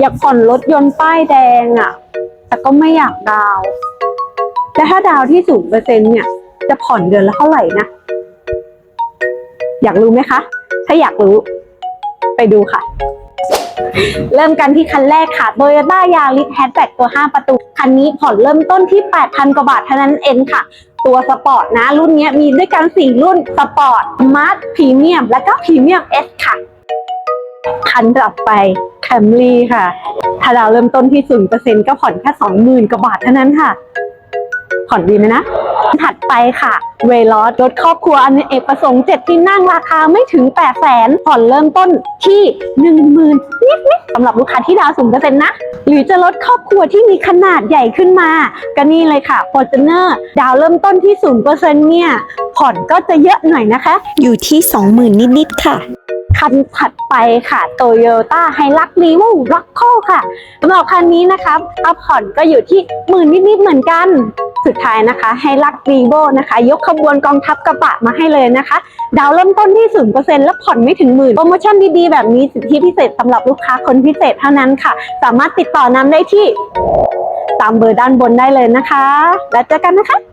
อยากผ่อนรถยนต์ป้ายแดงอะ่ะ แต่ก็ไม่อยากดาว แต่ถ้าดาวที่สูงเปอร์เซ็นต์เนี่ย จะผ่อนเดือนละเท่าไหร่นะ อยากรู้ไหมคะ ถ้าอยากรู้ ไปดูค่ะ เริ่มกันที่คันแรกค่ะ Toyota Yaris Hatchback ตัว 5 ประตู คันนี้ผ่อนเริ่มต้นที่ 8,000 กว่าบาทเท่านั้นเองค่ะตัวสปอร์ตนะ รุ่นนี้มีด้วยกัน 4 รุ่นสปอร์ตมาร์ทพรีเมียมและก็พรีเมียมเอสค่ะ คันต่อไปแคมรี่ค่ะ ถ้าดาวเริ่มต้นที่0%ก็ผ่อนแค่20,000กว่าบาทเท่านั้นค่ะ ผ่อนดีไหมนะ ถัดไปค่ะ เวลอสรถครอบครัวอันเอกประสงค์7ที่นั่งราคาไม่ถึง8 0 0แสนผ่อนเริ่มต้นที่10,000นิดๆสำหรับลูกค้าที่ดาวสูงเปอร์เซ็นต์นะ หรือจะลดครอบครัวที่มีขนาดใหญ่ขึ้นมา ก็นี่เลยค่ะ Fortuner ดาวเริ่มต้นที่0%เนี่ยผ่อนก็จะเยอะหน่อยนะคะ อยู่ที่20,000นิดๆค่ะ คันถัดไปค่ะ Toyota Hilux Revo Rocco ค่ะสำหรับคันนี้นะคะอัพผ่อนก็อยู่ที่หมื่นนิดๆเหมือนกัน สุดท้ายนะคะ Hilux Revo นะคะ ยกขบวนกองทัพกระบะมาให้เลยนะคะ ดาวเริ่มต้นที่0%และผ่อนไม่ถึงหมื่นโปรโมชั่นดีๆ แบบนี้สิทธิพิเศษสำหรับลูกค้าคนพิเศษเท่านั้นค่ะ สามารถติดต่อนำได้ที่ตามเบอร์ด้านบนได้เลยนะคะ แล้วเจอกันนะคะ